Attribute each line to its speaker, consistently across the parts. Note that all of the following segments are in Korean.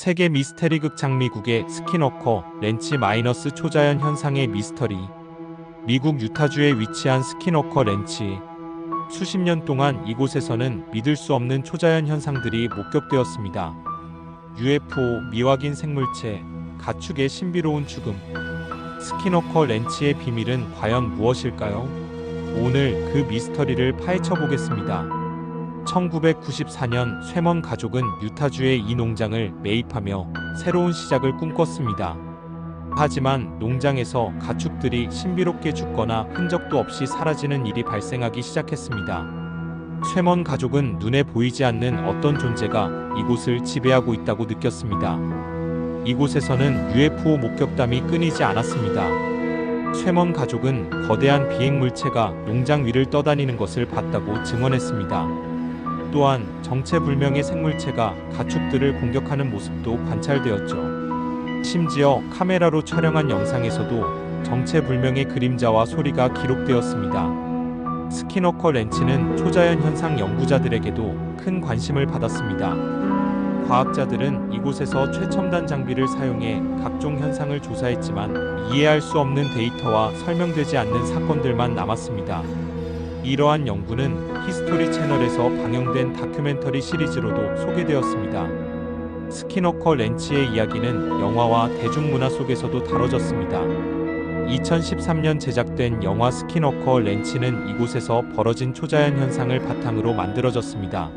Speaker 1: 세계 미스테리 극 장 미국의 스키너커 렌치 마이너스 초자연 현상의 미스터리. 미국 유타주에 위치한 스키너커 렌치. 수십 년 동안 이곳에서는 믿을 수 없는 초자연 현상들이 목격되었습니다. UFO, 미확인 생물체, 가축의 신비로운 죽음. 스키너커 렌치의 비밀은 과연 무엇일까요? 오늘 그 미스터리를 파헤쳐 보겠습니다. 1994년 쇠먼 가족은 유타주의 이 농장을 매입하며 새로운 시작을 꿈꿨습니다. 하지만 농장에서 가축들이 신비롭게 죽거나 흔적도 없이 사라지는 일이 발생하기 시작했습니다. 쇠먼 가족은 눈에 보이지 않는 어떤 존재가 이곳을 지배하고 있다고 느꼈습니다. 이곳에서는 UFO 목격담이 끊이지 않았습니다. 쇠먼 가족은 거대한 비행 물체가 농장 위를 떠다니는 것을 봤다고 증언했습니다. 또한 정체불명의 생물체가 가축들을 공격하는 모습도 관찰되었죠. 심지어 카메라로 촬영한 영상에서도 정체불명의 그림자와 소리가 기록되었습니다. 스키너커 렌치는 초자연 현상 연구자들에게도 큰 관심을 받았습니다. 과학자들은 이곳에서 최첨단 장비를 사용해 각종 현상을 조사했지만 이해할 수 없는 데이터와 설명되지 않는 사건들만 남았습니다. 이러한 연구는 히스토리 채널에서 방영된 다큐멘터리 시리즈로도 소개되었습니다. 스키너커 렌치의 이야기는 영화와 대중문화 속에서도 다뤄졌습니다. 2013년 제작된 영화 스키너커 렌치는 이곳에서 벌어진 초자연 현상을 바탕으로 만들어졌습니다.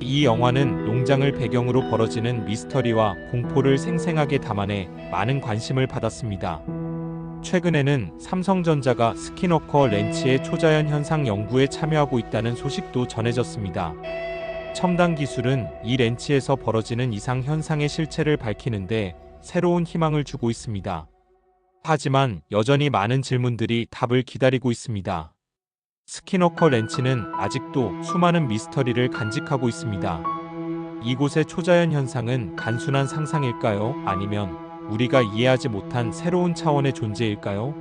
Speaker 1: 이 영화는 농장을 배경으로 벌어지는 미스터리와 공포를 생생하게 담아내 많은 관심을 받았습니다. 최근에는 삼성전자가 스키너커 렌치의 초자연 현상 연구에 참여하고 있다는 소식도 전해졌습니다. 첨단 기술은 이 렌치에서 벌어지는 이상 현상의 실체를 밝히는데 새로운 희망을 주고 있습니다. 하지만 여전히 많은 질문들이 답을 기다리고 있습니다. 스키너커 렌치는 아직도 수많은 미스터리를 간직하고 있습니다. 이곳의 초자연 현상은 단순한 상상일까요? 아니면 우리가 이해하지 못한 새로운 차원의 존재일까요?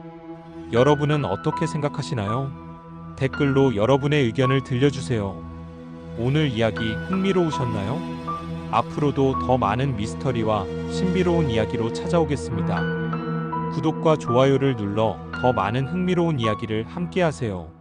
Speaker 1: 여러분은 어떻게 생각하시나요? 댓글로 여러분의 의견을 들려주세요. 오늘 이야기 흥미로우셨나요? 앞으로도 더 많은 미스터리와 신비로운 이야기로 찾아오겠습니다. 구독과 좋아요를 눌러 더 많은 흥미로운 이야기를 함께 하세요.